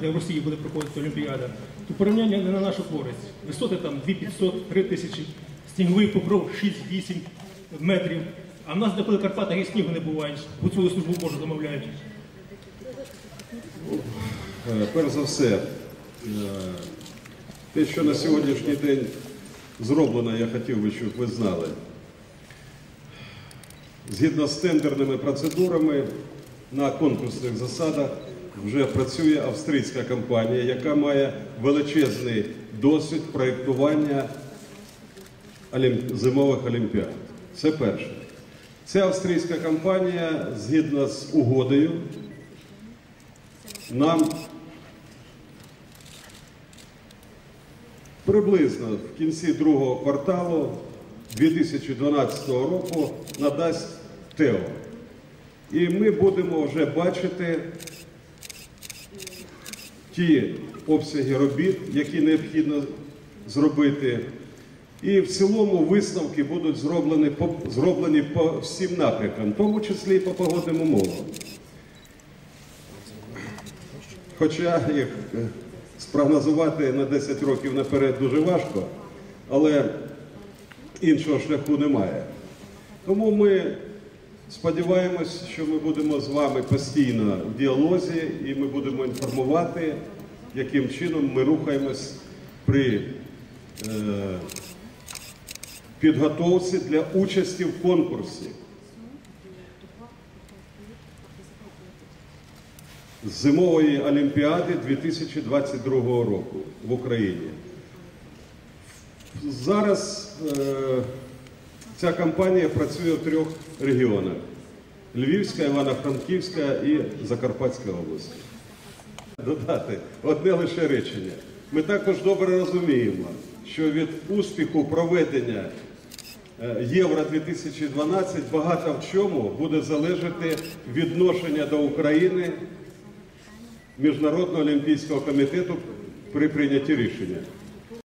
де в Росії буде проходити Олімпіада, то порівняння не на нашу користь. Висоти там 2500, 3000, сніговий покров 6-8 метрів. А в нас де коли Карпатах і снігу не буває, гуцулу службу Божу замовляють. Е, Перш за все, е, те, що на сьогоднішній день зроблено, я хотів би, щоб ви знали. Згідно з тендерними процедурами на конкурсних засадах вже працює австрійська компанія, яка має величезний досвід проєктування зимових олімпіад. Це перше. Ця австрійська компанія, згідно з угодою, нам приблизно в кінці другого кварталу 2012 року надасть ТЕО. І ми будемо вже бачити ті обсяги робіт, які необхідно зробити. І в цілому висновки будуть зроблені по, зроблені по всім напрямкам, в тому числі і по погодним умовам. Хоча їх е, спрогнозувати на 10 років наперед дуже важко, але іншого шляху немає. Тому ми сподіваємось, що ми будемо з вами постійно в діалозі і ми будемо інформувати, яким чином ми рухаємось при е, підготовці для участі в конкурсі. зимової олімпіади 2022 року в Україні. Зараз е, ця компанія працює в трьох регіонах: Львівська, Івано-Франківська і Закарпатська область. Додати одне лише речення. Ми також добре розуміємо, що від успіху проведення е, Євро 2012 багато в чому буде залежати відношення до України Міжнародного олімпійського комітету при прийнятті рішення.